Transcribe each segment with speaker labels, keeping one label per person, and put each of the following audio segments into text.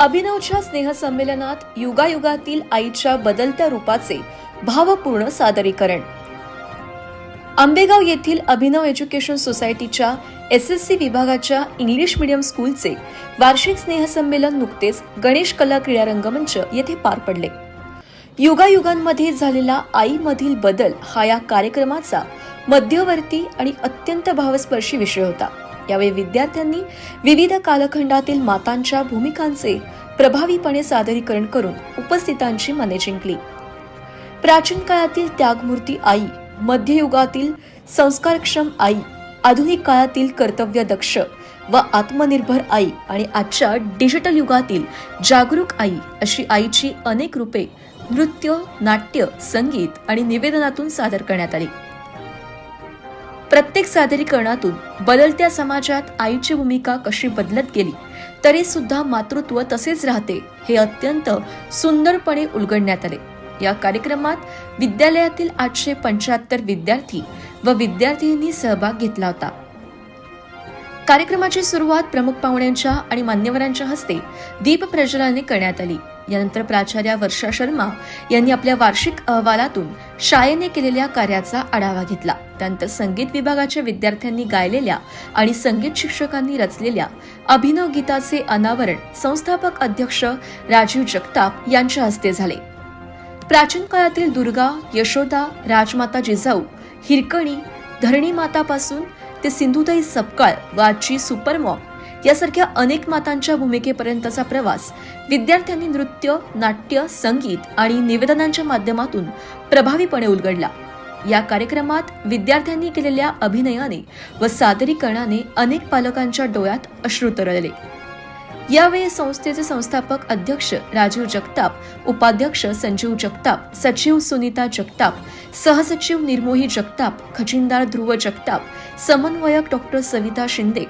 Speaker 1: अभिनवच्या स्नेहसंमेलनात युगायुगातील आईच्या बदलत्या रूपाचे भावपूर्ण सादरीकरण. आंबेगाव येथील अभिनव एज्युकेशन सोसायटीच्या एस एस सी विभागाच्या इंग्लिश मीडियम स्कूलचे वार्षिक स्नेहसंमेलन नुकतेच गणेश कला क्रीडा रंगमंच येथे पार पडले. युगायुगांमध्ये झालेला आईमधील बदल हा या कार्यक्रमाचा मध्यवर्ती आणि अत्यंत भावस्पर्शी विषय होता. यावेळी विद्यार्थ्यांनी विविध कालखंडातील मातांच्या भूमिकांचे प्रभावीपणे सादरीकरण करून उपस्थितांची मने जिंकली. प्राचीन काळातील त्यागमूर्ती आई मध्ययुगातील संस्कारक्षम आई आधुनिक काळातील कर्तव्यदक्ष व आत्मनिर्भर आई आणि आजच्या डिजिटल युगातील जागरूक आई अशी आईची अनेक रूपे नृत्य नाट्य संगीत आणि निवेदनातून सादर करण्यात आली. प्रत्येक सादरीकरणातून बदलत्या समाजात आईची भूमिका कशी बदलत गेली तरी सुद्धा मातृत्व तसेच राहते हे अत्यंत सुंदरपणे उलगडण्यात आले. या कार्यक्रमात विद्यालयातील आठशे पंच्याहत्तर विद्यार्थी व विद्यार्थिनींनी सहभाग घेतला होता. कार्यक्रमाची सुरुवात प्रमुख पाहुण्यांच्या आणि मान्यवरांच्या हस्ते दीप प्रज्वलनाने करण्यात आली. यानंतर प्राचार्या वर्षा शर्मा यांनी आपल्या वार्षिक अहवालातून शाळेने केलेल्या कार्याचा आढावा घेतला. त्यानंतर संगीत विभागाच्या विद्यार्थ्यांनी गायलेल्या आणि संगीत शिक्षकांनी रचलेल्या अभिनव गीताचे अनावरण संस्थापक अध्यक्ष राजीव जगताप यांच्या हस्ते झाले. प्राचीन काळातील दुर्गा यशोदा राजमाता जिजाऊ हिरकणी धरणी मातापासून ते सिंधुताई सपकाळ व आजची सुपरमॉम यासारख्या अनेक मातांच्या भूमिकेपर्यंतचा प्रवास विद्यार्थ्यांनी नृत्य नाट्य संगीत आणि निवेदनांच्या माध्यमातून प्रभावीपणे उलगडला. या कार्यक्रमात विद्यार्थ्यांनी केलेल्या अभिनयाने व सादरीकरणाने अनेक पालकांच्या डोळ्यात अश्रू तरळले. यावेळी संस्थेचे संस्थापक अध्यक्ष राजीव जगताप उपाध्यक्ष संजीव जगताप सचिव सुनीता जगताप सहसचिव निर्मोही जगताप खजिनदार ध्रुव जगताप समन्वयक डॉक्टर सविता शिंदे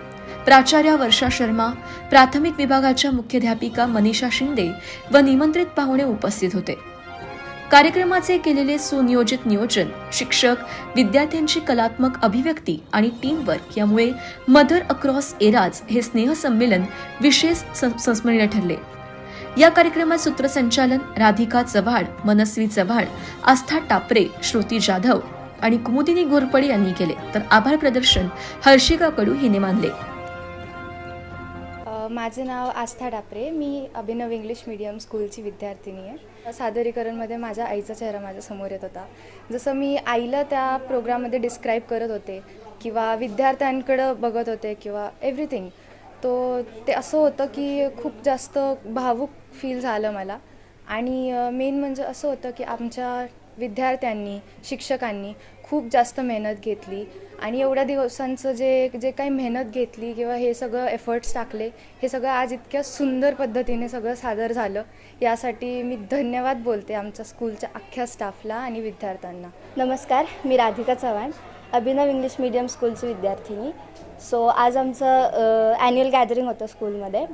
Speaker 1: प्राचार्या वर्षा शर्मा प्राथमिक विभागाच्या मुख्याध्यापिका मनीषा शिंदे व निमंत्रित पाहुणे उपस्थित होते. कार्यक्रमाचे केलेले सुनियोजित नियोजन शिक्षक विद्यार्थ्यांची कलात्मक अभिव्यक्ती आणि टीमवर्क यामुळे मदर अक्रॉस एराज हे स्नेहसंमेलन विशेष सं- संस्मरणीय ठरले. या कार्यक्रमात सूत्रसंचालन राधिका चव्हाण मनस्वी चव्हाण आस्था टापरे श्रुती जाधव आणि कुमुदिनी घोरपडे यांनी केले. तर आभार प्रदर्शन हर्षिका कडू हिने मानले.
Speaker 2: माझे नाव आस्था डापरे. मी अभिनव इंग्लिश मीडियम स्कूलची विद्यार्थिनी आहे. सादरीकरणमध्ये माझ्या आईचा चेहरा माझ्यासमोर येत होता. जसं मी आईला त्या प्रोग्राममध्ये डिस्क्राईब करत होते किंवा विद्यार्थ्यांकडं बघत होते किंवा एव्हरीथिंग तो ते असं होतं की खूप जास्त भावूक फील झालं मला. आणि मेन म्हणजे असं होतं की आमच्या विद्यार्थ्यांनी शिक्षकांनी खूप जास्त मेहनत घेतली. आणि एवढ्या दिवसांचं जे जे काही मेहनत घेतली किंवा हे सगळं एफर्ट्स टाकले हे सगळं आज इतक्या सुंदर पद्धतीने सगळं सादर झालं यासाठी मी धन्यवाद बोलते आमच्या स्कूलच्या अख्ख्या स्टाफला आणि विद्यार्थ्यांना.
Speaker 3: नमस्कार मी राधिका चव्हाण अभिनव इंग्लिश मीडियम स्कूलची विद्यार्थिनी. सो आज आमचं ॲन्युअल गॅदरिंग होतं स्कूलमध्ये.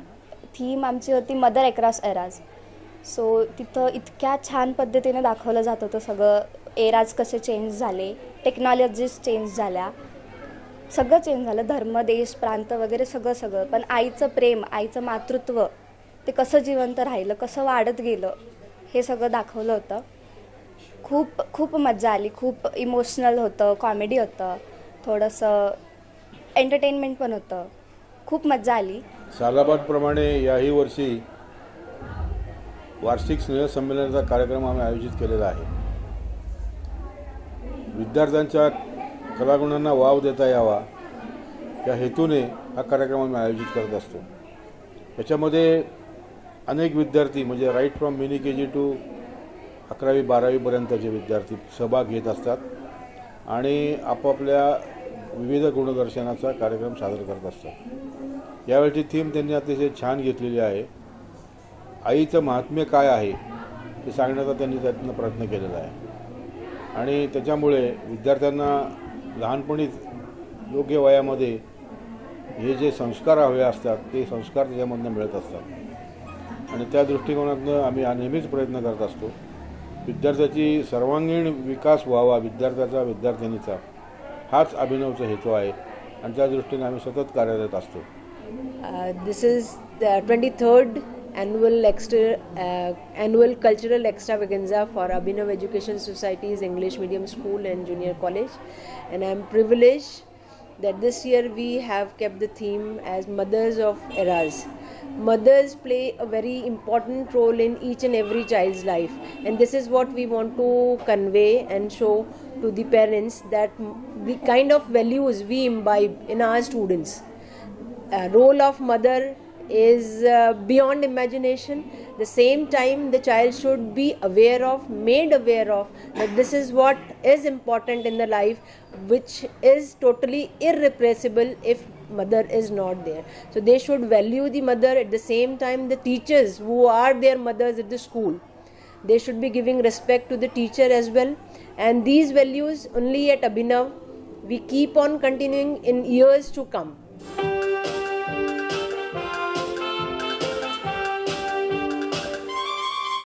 Speaker 3: थीम आमची होती मदर एक्रॉस एराज सो तिथं इतक्या छान पद्धतीने दाखवलं जात होतं सगळं एराज कसे चेंज झाले टेक्नॉलॉजीज चेंज झाल्या सगळं चेंज झालं. धर्म देश प्रांत वगैरे सगळं सगळं. पण आईचं प्रेम आईचं मातृत्व ते कसं जिवंत राहिलं कसं वाढत गेलं हे सगळं दाखवलं होतं. खूप खूप मजा आली. खूप इमोशनल होतं कॉमेडी होतं. थोडंसं एंटरटेनमेंट पण होतं. खूप मजा आली.
Speaker 4: सालाबादप्रमाणे याही वर्षी वार्षिक स्नेहसंमेलनाचा कार्यक्रम आम्ही आयोजित केलेला आहे. विद्यार्थ्यांच्या कलागुणांना वाव देता यावा या हेतूने हा कार्यक्रम आम्ही आयोजित करत असतो. याच्यामध्ये अनेक विद्यार्थी म्हणजे right from mini K G to अकरावी बारावीपर्यंतचे विद्यार्थी सहभाग घेत असतात आणि आपापल्या विविध गुणदर्शनाचा कार्यक्रम सादर करत असतात. यावेळची थीम त्यांनी अतिशय छान घेतलेली आहे. आईचं महात्म्य काय आहे हे सांगण्याचा त्यांनी त्यातनं प्रयत्न केलेला आहे. आणि त्याच्यामुळे विद्यार्थ्यांना लहानपणीच योग्य वयामध्ये हे जे संस्कार हवे असतात ते संस्कार त्याच्यामधनं मिळत असतात. आणि त्या दृष्टिकोनातनं आम्ही नेहमीच प्रयत्न करत असतो. विद्यार्थ्याची सर्वांगीण विकास व्हावा विद्यार्थ्याचा विद्यार्थिनीचा हाच अभिनवचा हेतू आहे. आणि त्या दृष्टीने आम्ही सतत कार्यरत असतो.
Speaker 5: This is twenty third annual extra uh, annual cultural extravaganza for Abhinav Education Society's English medium school and junior college, and I'm privileged that this year we have kept the theme as Mothers of Eras. Mothers play a very important role in each and every child's life, and this is what we want to convey and show to the parents that the kind of values we imbibe in our students. Uh, role of mother is uh, beyond imagination. The same time the child should be aware of made aware of that this is what is important in the life which is totally irrepressible if mother is not there. So they should value the mother. At the same time the teachers who are their mothers at the school they should be giving respect to the teacher as well. And these values only at abhinav. We keep on continuing in years to come